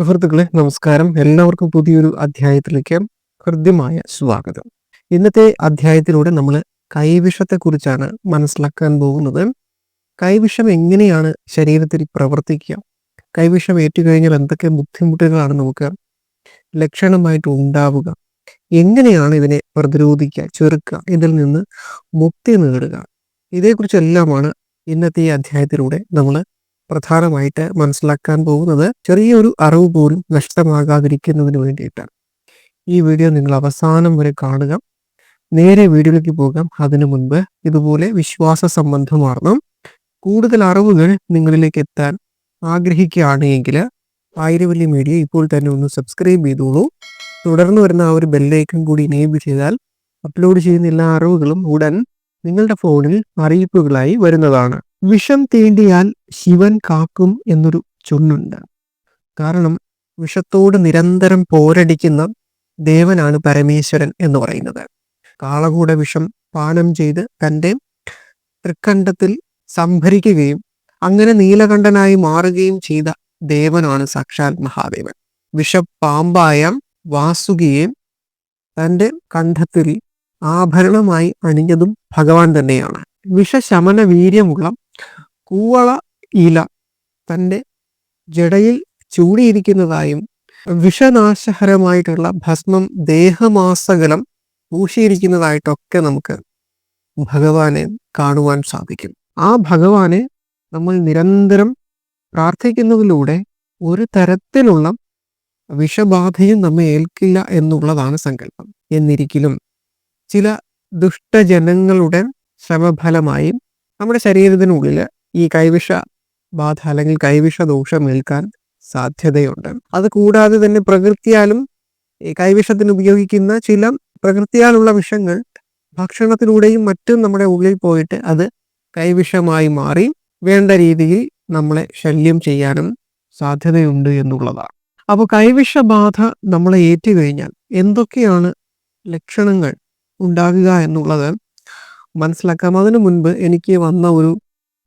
സുഹൃത്തുക്കളെ നമസ്കാരം. എല്ലാവർക്കും പുതിയൊരു അധ്യായത്തിലേക്ക് ഹൃദ്യമായ സ്വാഗതം. ഇന്നത്തെ അധ്യായത്തിലൂടെ നമ്മൾ കൈവിഷത്തെക്കുറിച്ചാണ് മനസ്സിലാക്കാൻ പോകുന്നത്. കൈവിഷം എങ്ങനെയാണ് ശരീരത്തിൽ പ്രവർത്തിക്കുക? കൈവിഷം ഏറ്റുകഴിഞ്ഞാൽ എന്തൊക്കെ ബുദ്ധിമുട്ടുകളാണ് നമുക്ക് ലക്ഷണമായിട്ട് ഉണ്ടാവുക? എങ്ങനെയാണ് ഇതിനെ പ്രതിരോധിക്കുക ചെറുക്കുക ഇതിൽ നിന്ന് മുക്തി നേടുക? ഇതേക്കുറിച്ചെല്ലാമാണ് ഇന്നത്തെ ഈ അധ്യായത്തിലൂടെ നമ്മൾ പ്രധാനമായിട്ട് മനസ്സിലാക്കാൻ പോകുന്നത് ചെറിയൊരു അറിവ് പോലും നഷ്ടമാകാതിരിക്കുന്നതിന് വേണ്ടിയിട്ടാണ്. ഈ വീഡിയോ നിങ്ങൾ അവസാനം വരെ കാണുക. നേരെ വീഡിയോയിലേക്ക് പോകാം. അതിനു മുൻപ് ഇതുപോലെ വിശ്വാസ സംബന്ധമാർന്നും കൂടുതൽ അറിവുകൾ നിങ്ങളിലേക്ക് എത്താൻ ആഗ്രഹിക്കുകയാണ് എങ്കിൽ ആയിരവല്ലി മീഡിയ ഇപ്പോൾ തന്നെ ഒന്ന് സബ്സ്ക്രൈബ് ചെയ്തോളൂ. തുടർന്ന് വരുന്ന ആ ഒരു ബെല്ലൈക്കൺ കൂടി എനേബിൾ ചെയ്താൽ അപ്ലോഡ് ചെയ്യുന്ന എല്ലാ അറിവുകളും ഉടൻ നിങ്ങളുടെ ഫോണിൽ അറിയിപ്പുകളായി വരുന്നതാണ്. വിഷം തീണ്ടിയാൽ ശിവൻ കാക്കും എന്നൊരു ചൊല്ലുണ്ട്. കാരണം വിഷത്തോട് നിരന്തരം പോരടിക്കുന്ന ദേവനാണ് പരമേശ്വരൻ എന്ന് പറയുന്നത്. കാളകൂട വിഷം പാനം ചെയ്ത് തന്റെ തൃക്കണ്ഠത്തിൽ സംഭരിക്കുകയും അങ്ങനെ നീലകണ്ഠനായി മാറുകയും ചെയ്ത ദേവനാണ് സാക്ഷാൽ മഹാദേവൻ. വിഷപ്പാമ്പായ വാസുകിയെ തന്റെ കണ്ഠത്തിൽ ആഭരണമായി അണിഞ്ഞതും ഭഗവാൻ തന്നെയാണ്. വിഷശമന വീര്യമുള്ള കൂവള ഇല തന്റെ ജടയിൽ ചൂടിയിരിക്കുന്നതായും വിഷനാശഹരമായിട്ടുള്ള ഭസ്മം ദേഹമാസകലം പൂശിയിരിക്കുന്നതായിട്ടൊക്കെ നമുക്ക് ഭഗവാനെ കാണുവാൻ സാധിക്കും. ആ ഭഗവാനെ നമ്മൾ നിരന്തരം പ്രാർത്ഥിക്കുന്നതിലൂടെ ഒരു തരത്തിലുള്ള വിഷബാധയും നമ്മെ ഏൽക്കില്ല എന്നുള്ളതാണ് സങ്കല്പം. എന്നിരിക്കലും ചില ദുഷ്ടജനങ്ങളുടെ ശ്രമഫലമായും നമ്മുടെ ശരീരത്തിനുള്ളിൽ ഈ കൈവിഷ ബാധ അല്ലെങ്കിൽ കൈവിഷ ദോഷം ഏൽക്കാൻ സാധ്യതയുണ്ട്. അത് കൂടാതെ തന്നെ പ്രകൃതിയാലും ഈ കൈവിഷത്തിന് ഉപയോഗിക്കുന്ന ചില പ്രകൃതിയാലുള്ള വിഷങ്ങൾ ഭക്ഷണത്തിലൂടെയും മറ്റും നമ്മുടെ ഉള്ളിൽ പോയിട്ട് അത് കൈവിഷമായി മാറി വേണ്ട രീതിയിൽ നമ്മളെ ശല്യം ചെയ്യാനും സാധ്യതയുണ്ട് എന്നുള്ളതാണ്. അപ്പോൾ കൈവിഷബാധ നമ്മളെ ഏറ്റു കഴിഞ്ഞാൽ എന്തൊക്കെയാണ് ലക്ഷണങ്ങൾ ഉണ്ടാകുക എന്നുള്ളത് മനസ്സിലാക്കാം. അതിനു മുൻപ് എനിക്ക് വന്ന ഒരു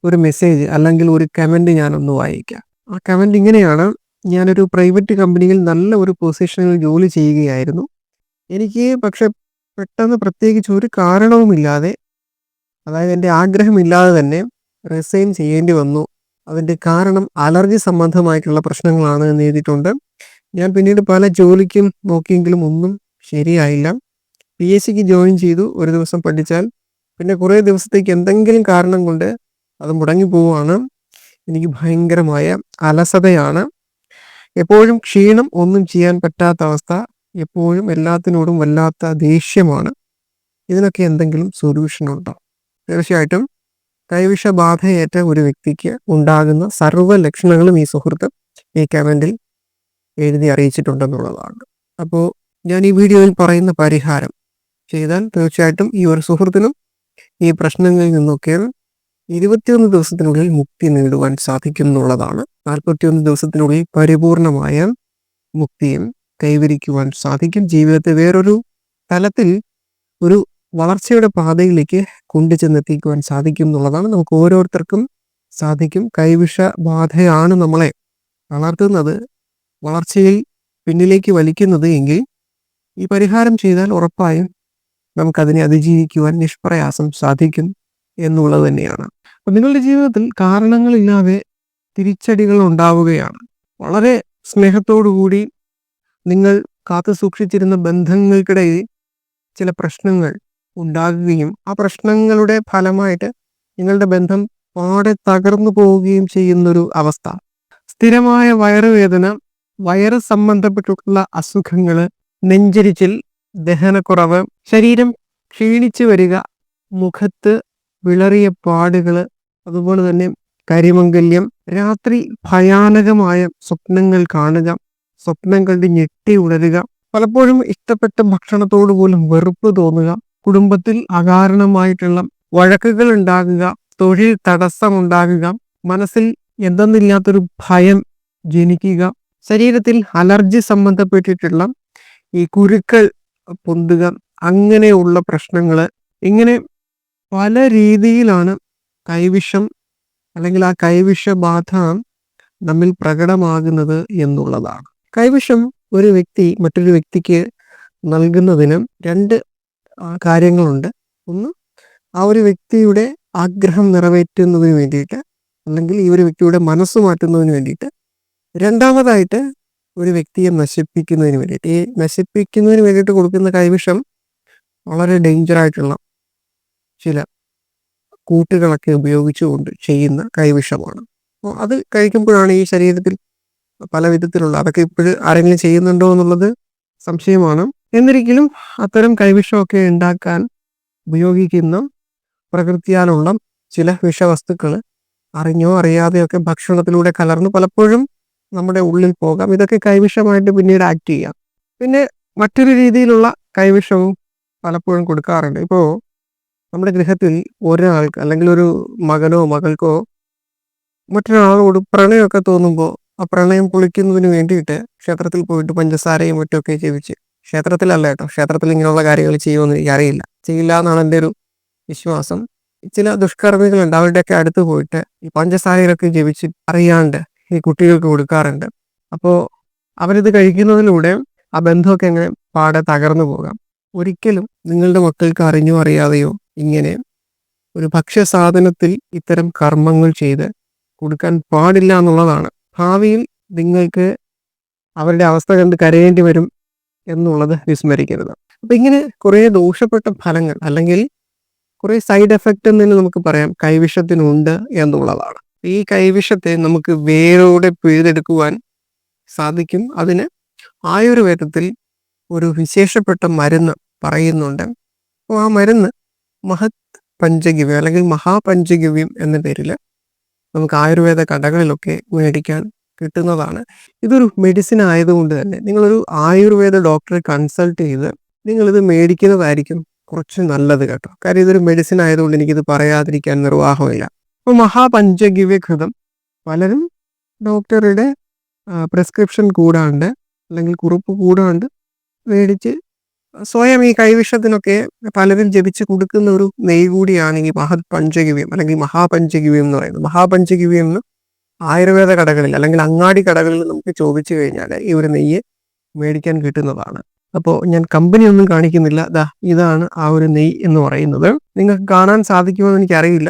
ഒരു മെസ്സേജ് അല്ലെങ്കിൽ ഒരു കമന്റ് ഞാനൊന്ന് വായിക്കാം. ആ കമന്റ് ഇങ്ങനെയാണ്. ഞാനൊരു പ്രൈവറ്റ് കമ്പനിയിൽ നല്ല ഒരു പൊസിഷനിൽ ജോലി ചെയ്യുകയായിരുന്നു. എനിക്ക് പക്ഷെ പെട്ടെന്ന് പ്രത്യേകിച്ച് ഒരു കാരണവുമില്ലാതെ അതായത് എന്റെ ആഗ്രഹമില്ലാതെ തന്നെ റിസൈൻ ചെയ്യേണ്ടി വന്നു. അതിന്റെ കാരണം അലർജി സംബന്ധമായിട്ടുള്ള പ്രശ്നങ്ങളാണ് എന്ന് എഴുതിയിട്ടുണ്ട്. ഞാൻ പിന്നീട് പല ജോലിക്കും നോക്കിയെങ്കിലും ഒന്നും ശരിയായില്ല. പി എസ് സിക്ക് ജോയിൻ ചെയ്തു. ഒരു ദിവസം പഠിച്ചാൽ. പിന്നെ കുറേ ദിവസത്തേക്ക് എന്തെങ്കിലും കാരണം കൊണ്ട് അത് മുടങ്ങി പോവുകയാണ്. എനിക്ക് ഭയങ്കരമായ അലസതയാണ്. എപ്പോഴും ക്ഷീണം ഒന്നും ചെയ്യാൻ പറ്റാത്ത അവസ്ഥ എപ്പോഴും എല്ലാത്തിനോടും വല്ലാത്ത ദേഷ്യമാണ്. ഇതിനൊക്കെ എന്തെങ്കിലും സൊല്യൂഷൻ ഉണ്ടോ? തീർച്ചയായിട്ടും. കൈവിഷബാധയേറ്റ ഒരു വ്യക്തിക്ക് ഉണ്ടാകുന്ന സർവ ലക്ഷണങ്ങളും ഈ സുഹൃത്ത് ഈ കമന്റിൽ എഴുതി അറിയിച്ചിട്ടുണ്ടെന്നുള്ളതാണ്. അപ്പോൾ ഞാൻ ഈ വീഡിയോയിൽ പറയുന്ന പരിഹാരം ചെയ്താൽ തീർച്ചയായിട്ടും ഈ ഒരു സുഹൃത്തിനും ഈ പ്രശ്നങ്ങളിൽ നിന്നൊക്കെ ഇരുപത്തിയൊന്ന് ദിവസത്തിനുള്ളിൽ മുക്തി നേടുവാൻ സാധിക്കും എന്നുള്ളതാണ് നാൽപ്പത്തിയൊന്ന് ദിവസത്തിനുള്ളിൽ പരിപൂർണമായ മുക്തിയും കൈവരിക്കുവാൻ സാധിക്കും. ജീവിതത്തെ വേറൊരു തലത്തിൽ ഒരു വളർച്ചയുടെ പാതയിലേക്ക് കൊണ്ടുചെന്നെത്തിക്കുവാൻ സാധിക്കും എന്നുള്ളതാണ് നമുക്ക് ഓരോരുത്തർക്കും സാധിക്കും. കൈവിഷ ബാധയാണ് നമ്മളെ വളർത്തുന്നത് വളർച്ചയിൽ പിന്നിലേക്ക് വലിക്കുന്നത് എങ്കിൽ ഈ പരിഹാരം ചെയ്താൽ ഉറപ്പായും നമുക്കതിനെ അതിജീവിക്കുവാൻ നിഷ്പ്രയാസം സാധിക്കും. എന്നുള്ളത് തന്നെയാണ്. അപ്പൊ നിങ്ങളുടെ ജീവിതത്തിൽ കാരണങ്ങളില്ലാതെ തിരിച്ചടികൾ ഉണ്ടാവുകയാണ്. വളരെ സ്നേഹത്തോടുകൂടി നിങ്ങൾ കാത്തു സൂക്ഷിച്ചിരുന്ന ബന്ധങ്ങൾക്കിടയിൽ ചില പ്രശ്നങ്ങൾ ഉണ്ടാകുകയും ആ പ്രശ്നങ്ങളുടെ ഫലമായിട്ട് നിങ്ങളുടെ ബന്ധം പാടെ തകർന്നു പോവുകയും ചെയ്യുന്നൊരു അവസ്ഥ. സ്ഥിരമായ വയറുവേദന വയറ് സംബന്ധപ്പെട്ടിട്ടുള്ള അസുഖങ്ങൾ നെഞ്ചരിച്ചിൽ ദഹനക്കുറവ് ശരീരം ക്ഷീണിച്ചു വരിക മുഖത്ത് വിളറിയ പാടുകൾ അതുപോലെ തന്നെ കരിമംഗല്യം രാത്രി ഭയാനകമായ സ്വപ്നങ്ങൾ കാണുക സ്വപ്നം കണ്ട് ഞെട്ടി ഉണരുക പലപ്പോഴും ഇഷ്ടപ്പെട്ട ഭക്ഷണത്തോട് പോലും വെറുപ്പ് തോന്നുക കുടുംബത്തിൽ അകാരണമായിട്ടുള്ള വഴക്കുകൾ ഉണ്ടാകുക തൊഴിൽ തടസ്സമുണ്ടാകുക മനസ്സിൽ എന്തെന്നില്ലാത്തൊരു ഭയം ജനിക്കുക ശരീരത്തിൽ അലർജി സംബന്ധപ്പെട്ടിട്ടുള്ള ഈ കുരുക്കൾ പൊന്തുക അങ്ങനെയുള്ള പ്രശ്നങ്ങൾ ഇങ്ങനെ പല രീതിയിലാണ് കൈവിഷം അല്ലെങ്കിൽ ആ കൈവിഷബാധ നമ്മിൽ പ്രകടമാകുന്നത് എന്നുള്ളതാണ്. കൈവിഷം ഒരു വ്യക്തി മറ്റൊരു വ്യക്തിക്ക് നൽകുന്നതിന് രണ്ട് കാര്യങ്ങളുണ്ട്. ഒന്ന് ആ ഒരു വ്യക്തിയുടെ ആഗ്രഹം നിറവേറ്റുന്നതിന് വേണ്ടിയിട്ട് അല്ലെങ്കിൽ ഈ ഒരു വ്യക്തിയുടെ മനസ്സ് മാറ്റുന്നതിന് വേണ്ടിയിട്ട്. രണ്ടാമതായിട്ട് ഒരു വ്യക്തിയെ നശിപ്പിക്കുന്നതിന് വേണ്ടിയിട്ട്. ഈ നശിപ്പിക്കുന്നതിന് വേണ്ടിയിട്ട് കൊടുക്കുന്ന കൈവിഷം വളരെ ഡേഞ്ചർ ആയിട്ടുള്ള ചില കൂട്ടുകളൊക്കെ ഉപയോഗിച്ചുകൊണ്ട് ചെയ്യുന്ന കൈവിഷമാണ് അപ്പോൾ അത് കഴിക്കുമ്പോഴാണ് ഈ ശരീരത്തിൽ പല വിധത്തിലുള്ള അതൊക്കെ ഇപ്പോഴും ആരെങ്കിലും ചെയ്യുന്നുണ്ടോ എന്നുള്ളത് സംശയമാണ്. എന്നിരിക്കലും അത്തരം കൈവിഷമൊക്കെ ഉണ്ടാക്കാൻ ഉപയോഗിക്കുന്ന പ്രകൃതിയാലുള്ള ചില വിഷവസ്തുക്കൾ അറിഞ്ഞോ അറിയാതെയൊക്കെ ഭക്ഷണത്തിലൂടെ കലർന്ന് പലപ്പോഴും നമ്മുടെ ഉള്ളിൽ പോകാം. ഇതൊക്കെ കൈവിഷമായിട്ട് പിന്നീട് ആക്ട് ചെയ്യാം. പിന്നെ മറ്റൊരു രീതിയിലുള്ള കൈവിഷവും പലപ്പോഴും കൊടുക്കാറുണ്ട്. ഇപ്പോൾ നമ്മുടെ ഗൃഹത്തിൽ ഒരാൾക്ക് അല്ലെങ്കിൽ ഒരു മകനോ മകൾക്കോ മറ്റൊരാളോട് പ്രണയമൊക്കെ തോന്നുമ്പോൾ ആ പ്രണയം പൊളിക്കുന്നതിന് വേണ്ടിയിട്ട് ക്ഷേത്രത്തിൽ പോയിട്ട് പഞ്ചസാരയും മറ്റൊക്കെ ജീവിച്ച് ക്ഷേത്രത്തിലല്ല കേട്ടോ ക്ഷേത്രത്തിൽ ഇങ്ങനെയുള്ള കാര്യങ്ങൾ ചെയ്യുമെന്ന് എനിക്ക് അറിയില്ല. ചെയ്യില്ല എന്നാണ് എന്റെ ഒരു വിശ്വാസം. ചില ദുഷ്കർമ്മികളുണ്ട് അവരുടെയൊക്കെ അടുത്ത് പോയിട്ട് ഈ പഞ്ചസാരയിലൊക്കെ ജപിച്ച് അറിയാണ്ട് ഈ കുട്ടികൾക്ക് കൊടുക്കാറുണ്ട്. അപ്പോൾ അവരിത് കഴിക്കുന്നതിലൂടെ ആ ബന്ധമൊക്കെ എങ്ങനെ പാടെ തകർന്നു പോകാം? ഒരിക്കലും നിങ്ങളുടെ മക്കൾക്ക് അറിഞ്ഞോ അറിയാതെയോ ഇങ്ങനെ ഒരു ഭക്ഷ്യ സാധനത്തിൽ ഇത്തരം കർമ്മങ്ങൾ ചെയ്ത് കൊടുക്കാൻ പാടില്ല എന്നുള്ളതാണ്. ഭാവിയിൽ നിങ്ങൾക്ക് അവരുടെ അവസ്ഥ കണ്ട് കരയേണ്ടി വരും എന്നുള്ളത് വിസ്മരിക്കരുത്. അപ്പൊ ഇങ്ങനെ കുറേ ദോഷപ്പെട്ട ഫലങ്ങൾ അല്ലെങ്കിൽ കുറേ സൈഡ് എഫക്റ്റ് എന്ന് തന്നെ നമുക്ക് പറയാം. കൈവിഷത്തിനുണ്ട് എന്നുള്ളതാണ്. ഈ കൈവിഷത്തെ നമുക്ക് വേരോടെ പിഴുതെടുക്കുവാൻ സാധിക്കും. അതിന് ആയുർവേദത്തിൽ ഒരു വിശേഷപ്പെട്ട മരുന്ന് പറയുന്നുണ്ട്. അപ്പോൾ ആ മരുന്ന് മഹത് പഞ്ചഗവ്യം അല്ലെങ്കിൽ മഹാപഞ്ചഗവ്യം എന്ന പേരിൽ നമുക്ക് ആയുർവേദ കടകളിലൊക്കെ മേടിക്കാൻ കിട്ടുന്നതാണ്. ഇതൊരു മെഡിസിൻ ആയതുകൊണ്ട് തന്നെ നിങ്ങളൊരു ആയുർവേദ ഡോക്ടറെ കൺസൾട്ട് ചെയ്ത് നിങ്ങളിത് മേടിക്കുന്നതായിരിക്കും കുറച്ച് നല്ലത് കേട്ടോ. കാര്യം ഇതൊരു മെഡിസിൻ ആയതുകൊണ്ട് എനിക്കിത് പറയാതിരിക്കാൻ നിർവാഹമില്ല. അപ്പോൾ മഹാപഞ്ചഗവ്യ ഘൃതം പലരും ഡോക്ടറുടെ പ്രിസ്ക്രിപ്ഷൻ കൂടാണ്ട് അല്ലെങ്കിൽ കുറിപ്പ് കൂടാണ്ട് മേടിച്ച് സ്വയം ഈ കൈവിഷത്തിനൊക്കെ പലരും ജപിച്ച് കൊടുക്കുന്ന ഒരു നെയ് കൂടിയാണ് ഈ മഹത് പഞ്ചഗവ്യം അല്ലെങ്കിൽ മഹാപഞ്ചഗവ്യം എന്ന് പറയുന്നത്. മഹാപഞ്ചഗവ്യം എന്ന് ആയുർവേദ കടകളിൽ അല്ലെങ്കിൽ അങ്ങാടി കടകളിൽ നമുക്ക് ചോദിച്ചു കഴിഞ്ഞാൽ ഈ ഒരു നെയ്യ് മേടിക്കാൻ കിട്ടുന്നതാണ്. അപ്പോൾ ഞാൻ കമ്പനി ഒന്നും കാണിക്കുന്നില്ല. ദാ ഇതാണ് ആ ഒരു നെയ്യ് എന്ന് പറയുന്നത്. നിങ്ങൾക്ക് കാണാൻ സാധിക്കുമെന്ന് എനിക്കറിയില്ല.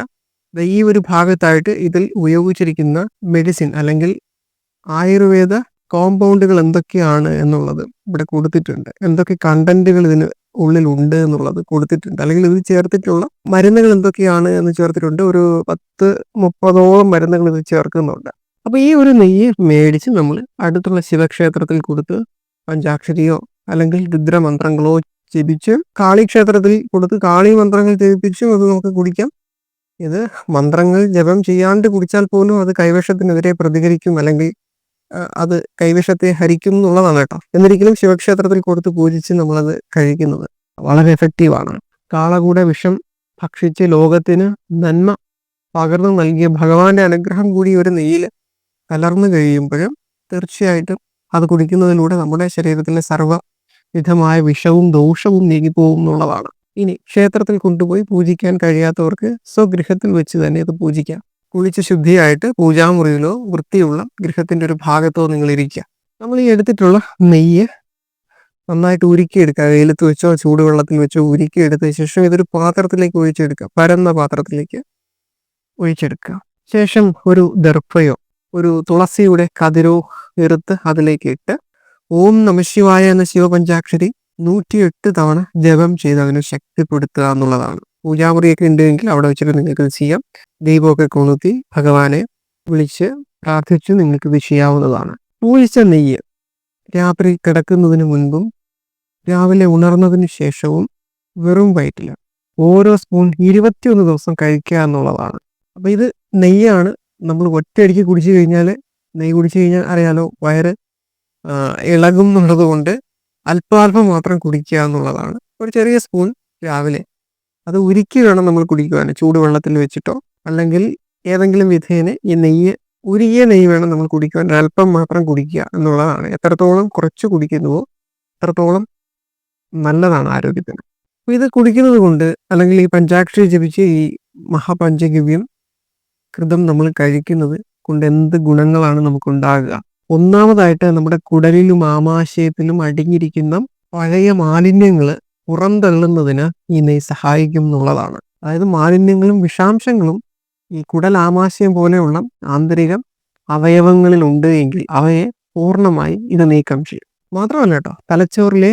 ഈ ഒരു ഭാഗത്തായിട്ട് ഇതിൽ ഉപയോഗിച്ചിരിക്കുന്ന മെഡിസിൻ അല്ലെങ്കിൽ ആയുർവേദ കോമ്പൗണ്ടുകൾ എന്തൊക്കെയാണ് എന്നുള്ളത് ഇവിടെ കൊടുത്തിട്ടുണ്ട്. എന്തൊക്കെ കണ്ടന്റുകൾ ഇതിന് ഉള്ളിൽ ഉണ്ട് എന്നുള്ളത് കൊടുത്തിട്ടുണ്ട്. അല്ലെങ്കിൽ ഇത് ചേർത്തിട്ടുള്ള മരുന്നുകൾ എന്തൊക്കെയാണ് എന്ന് ചേർത്തിട്ടുണ്ട്. ഒരു പത്ത് മുപ്പതോളം മരുന്നുകൾ ഇത് ചേർക്കുന്നുണ്ട്. അപ്പൊ ഈ ഒരു നെയ്യ് മേടിച്ച് നമ്മൾ അടുത്തുള്ള ശിവക്ഷേത്രത്തിൽ കൊടുത്ത് പഞ്ചാക്ഷരിയോ അല്ലെങ്കിൽ രുദ്രമന്ത്രങ്ങളോ ജപിച്ച് കാളി ക്ഷേത്രത്തിൽ കൊടുത്ത് കാളി മന്ത്രങ്ങൾ ജപിച്ചും അത് നമുക്ക് കുടിക്കാം. ഇത് മന്ത്രങ്ങൾ ജപം ചെയ്യാണ്ട് കുടിച്ചാൽ പോലും അത് കൈവശത്തിനെതിരെ പ്രതികരിക്കും അല്ലെങ്കിൽ അത് കൈവശത്തെ ഹരിക്കും എന്നുള്ളതാണ് കേട്ടോ. എന്നിരിക്കലും ശിവക്ഷേത്രത്തിൽ കൊടുത്ത് പൂജിച്ച് നമ്മളത് കഴിക്കുന്നത് വളരെ എഫക്റ്റീവാണ് കാളകൂട വിഷം ഭക്ഷിച്ച് ലോകത്തിന് നന്മ പകർന്നു നൽകിയ ഭഗവാന്റെ അനുഗ്രഹം കൂടി ഒരു നെയ്യിൽ കലർന്നു കഴിയുമ്പോഴും തീർച്ചയായിട്ടും അത് കുടിക്കുന്നതിലൂടെ നമ്മുടെ ശരീരത്തിലെ സർവവിധമായ വിഷവും ദോഷവും നീങ്ങിപ്പോകും എന്നുള്ളതാണ്. ഇനി ക്ഷേത്രത്തിൽ കൊണ്ടുപോയി പൂജിക്കാൻ കഴിയാത്തവർക്ക് സ്വഗൃഹത്തിൽ വെച്ച് തന്നെ അത് പൂജിക്കാം. കുളിച്ച് ശുദ്ധിയായിട്ട് പൂജാമുറിയിലോ വൃത്തിയുള്ള ഗൃഹത്തിന്റെ ഒരു ഭാഗത്തോ നിങ്ങൾ ഇരിക്കുക. നമ്മൾ ഈ എടുത്തിട്ടുള്ള നെയ്യ് നന്നായിട്ട് ഉരുക്കിയെടുക്കുക. വെയിലത്ത് വെച്ചോ ചൂടുവെള്ളത്തിൽ വെച്ചോ ഉരുക്കിയെടുത്ത ശേഷം ഇതൊരു പാത്രത്തിലേക്ക് ഒഴിച്ചെടുക്കുക. പരന്ന പാത്രത്തിലേക്ക് ഒഴിച്ചെടുക്കുക. ശേഷം ഒരു ദർഭയോ ഒരു തുളസിയുടെ കതിരോ എടുത്ത് അതിലേക്ക് ഇട്ട് ഓം നമശിവായ എന്ന ശിവപഞ്ചാക്ഷരി നൂറ്റിയെട്ട് തവണ ജപം ചെയ്ത് അതിനെ ശക്തിപ്പെടുത്തുക എന്നുള്ളതാണ്. പൂജാമുറിയൊക്കെ ഉണ്ടെങ്കിൽ അവിടെ വെച്ചിട്ട് നിങ്ങൾക്ക് ഇത് ചെയ്യാം. ദൈവമൊക്കെ കൊളുത്തി ഭഗവാനെ വിളിച്ച് പ്രാർത്ഥിച്ച് നിങ്ങൾക്ക് ഇത് ചെയ്യാവുന്നതാണ്. പൂഴിച്ച നെയ്യ് രാത്രി കിടക്കുന്നതിന് മുൻപും രാവിലെ ഉണർന്നതിന് ശേഷവും വെറും വയറ്റിൽ ഓരോ സ്പൂൺ ഇരുപത്തിയൊന്ന് ദിവസം കഴിക്കുക എന്നുള്ളതാണ്. അപ്പം ഇത് നെയ്യാണ്. നമ്മൾ ഒറ്റയടിക്ക് കുടിച്ചു കഴിഞ്ഞാൽ നെയ്യ് കുടിച്ചു കഴിഞ്ഞാൽ അറിയാലോ വയറ് ഇളകും എന്നുള്ളത് കൊണ്ട് അല്പാൽപ്പം മാത്രം കുടിക്കുക എന്നുള്ളതാണ്. ഒരു ചെറിയ സ്പൂൺ രാവിലെ. അത് ഉരുക്കി വേണം നമ്മൾ കുടിക്കുവാൻ. ചൂടുവെള്ളത്തിൽ വെച്ചിട്ടോ അല്ലെങ്കിൽ ഏതെങ്കിലും വിധേന ഈ നെയ്യ് ഉരുകിയ നെയ്യ് വേണം നമ്മൾ കുടിക്കുവാൻ. അല്പം മാത്രം കുടിക്കുക എന്നുള്ളതാണ്. എത്രത്തോളം കുറച്ച് കുടിക്കുന്നുവോ അത്രത്തോളം നല്ലതാണ് ആരോഗ്യത്തിന്. അപ്പോൾ ഇത് കുടിക്കുന്നത് കൊണ്ട് അല്ലെങ്കിൽ ഈ പഞ്ചാക്ഷരി ജപിച്ച് ഈ മഹാപഞ്ചഗവ്യം കൃതം നമ്മൾ കഴിക്കുന്നത് കൊണ്ട് എന്ത് ഗുണങ്ങളാണ് നമുക്കുണ്ടാകുക. ഒന്നാമതായിട്ട് നമ്മുടെ കുടലിലും ആമാശയത്തിലും അടിഞ്ഞിരിക്കുന്ന പഴയ മാലിന്യങ്ങൾ പുറന്തള്ളുന്നതിന് ഈ നെയ് സഹായിക്കും എന്നുള്ളതാണ്. അതായത് മാലിന്യങ്ങളും വിഷാംശങ്ങളും ഈ കുടലാമാശയം പോലെയുള്ള ആന്തരിക അവയവങ്ങളിൽ ഉണ്ട് എങ്കിൽ അവയെ പൂർണമായി ഇത് നീക്കം ചെയ്യും. മാത്രമല്ല കേട്ടോ തലച്ചോറിലെ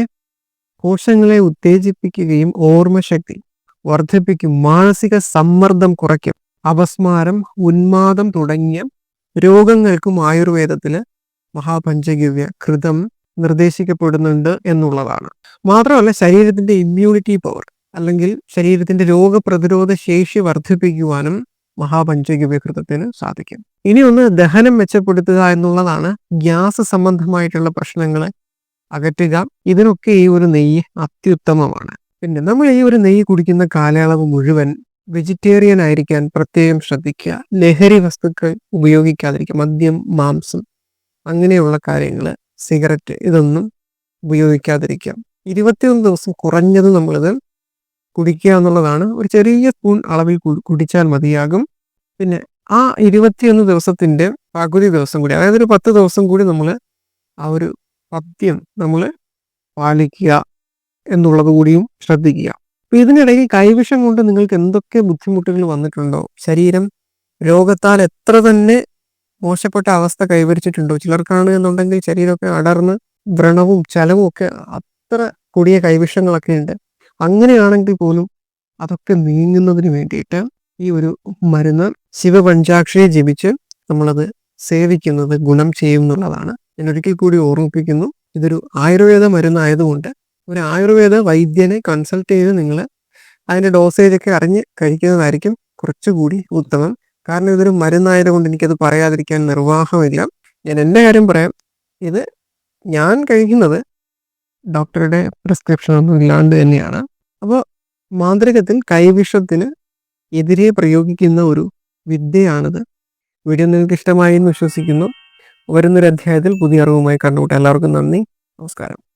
കോശങ്ങളെ ഉത്തേജിപ്പിക്കുകയും ഓർമ്മശക്തി വർദ്ധിപ്പിക്കും മാനസിക സമ്മർദ്ദം കുറയ്ക്കും അപസ്മാരം ഉന്മാദം തുടങ്ങിയ രോഗങ്ങൾക്കും ആയുർവേദത്തിൽ മഹാപഞ്ചഗവ്യ കൃതം നിർദ്ദേശിക്കപ്പെടുന്നുണ്ട് എന്നുള്ളതാണ്. മാത്രമല്ല ശരീരത്തിന്റെ ഇമ്മ്യൂണിറ്റി പവർ അല്ലെങ്കിൽ ശരീരത്തിന്റെ രോഗപ്രതിരോധ ശേഷി വർദ്ധിപ്പിക്കുവാനും മഹാപഞ്ചഗവ്യകൃതത്തിന് സാധിക്കും. ഇനി ഒന്ന് ദഹനം മെച്ചപ്പെടുത്തുക എന്നുള്ളതാണ് ഗ്യാസ് സംബന്ധമായിട്ടുള്ള പ്രശ്നങ്ങളെ അകറ്റുക. ഇതിനൊക്കെ ഈ ഒരു നെയ്യ് അത്യുത്തമമാണ്. പിന്നെ നമ്മൾ ഈ ഒരു നെയ്യ് കുടിക്കുന്ന കാലയളവ് മുഴുവൻ വെജിറ്റേറിയൻ ആയിരിക്കാൻ പ്രത്യേകം ശ്രദ്ധിക്കുക. ലഹരി വസ്തുക്കൾ ഉപയോഗിക്കാതിരിക്കുക. മദ്യം മാംസം അങ്ങനെയുള്ള കാര്യങ്ങൾ സിഗരറ്റ് ഇതൊന്നും ഉപയോഗിക്കാതിരിക്കാം. ഇരുപത്തിയൊന്ന് ദിവസം കുറഞ്ഞത് നമ്മളിത് കുടിക്കുക എന്നുള്ളതാണ്. ഒരു ചെറിയ സ്പൂൺ അളവിൽ കുടിച്ചാൽ മതിയാകും. പിന്നെ ആ ഇരുപത്തിയൊന്ന് ദിവസത്തിന്റെ പകുതി ദിവസം കൂടി അതായത് ഒരു പത്ത് ദിവസം കൂടി നമ്മൾ ആ ഒരു പദ്യം നമ്മൾ പാലിക്കുക എന്നുള്ളത് കൂടിയും ശ്രദ്ധിക്കുക. അപ്പം ഇതിനിടയിൽ കൈവിഷം കൊണ്ട് നിങ്ങൾക്ക് എന്തൊക്കെ ബുദ്ധിമുട്ടുകൾ വന്നിട്ടുണ്ടോ? ശരീരം രോഗത്താൽ എത്ര തന്നെ മോശപ്പെട്ട അവസ്ഥ കൈവരിച്ചിട്ടുണ്ടോ? ചിലർക്കാണ് എന്നുണ്ടെങ്കിൽ ശരീരമൊക്കെ അടർന്ന് വ്രണവും ചലവും ഒക്കെ അത്ര കൊടിയ കൈവിഷങ്ങളൊക്കെ ഉണ്ട്. അങ്ങനെയാണെങ്കിൽ പോലും അതൊക്കെ നീങ്ങുന്നതിന് വേണ്ടിയിട്ട് ഈ ഒരു മരുന്ന് ശിവപഞ്ചാക്ഷിയെ ജപിച്ച് നമ്മളത് സേവിക്കുന്നത് ഗുണം ചെയ്യും എന്നുള്ളതാണ് ഞാൻ ഒരിക്കൽ കൂടി ഓർമ്മിപ്പിക്കുന്നു. ഇതൊരു ആയുർവേദ മരുന്നായതുകൊണ്ട് ഒരു ആയുർവേദ വൈദ്യനെ കൺസൾട്ട് ചെയ്ത് നിങ്ങൾ അതിന്റെ ഡോസേജ് ഒക്കെ അറിഞ്ഞ് കഴിക്കുന്നതായിരിക്കും കുറച്ചുകൂടി ഉത്തമം. കാരണം ഇതൊരു മരുന്നായതുകൊണ്ട് എനിക്കത് പറയാതിരിക്കാൻ നിർവാഹമില്ല. ഞാൻ എന്റെ കാര്യം പറയാം. ഇത് ഞാൻ കഴിക്കുന്നത് ഡോക്ടറുടെ പ്രിസ്ക്രിപ്ഷൻ ഒന്നും ഇല്ലാണ്ട് തന്നെയാണ്. അപ്പോൾ മാന്ത്രികത്തിൽ കൈവിഷത്തിന് എതിരെ പ്രയോഗിക്കുന്ന ഒരു വിദ്യയാണിത്. വീഡിയോ നിങ്ങൾക്ക് ഇഷ്ടമായി എന്ന് വിശ്വസിക്കുന്നു. വരുന്നൊരു അധ്യായത്തിൽ പുതിയ അറിവുമായി കണ്ടുകൂട്ടാം എല്ലാവർക്കും നന്ദി. നമസ്കാരം.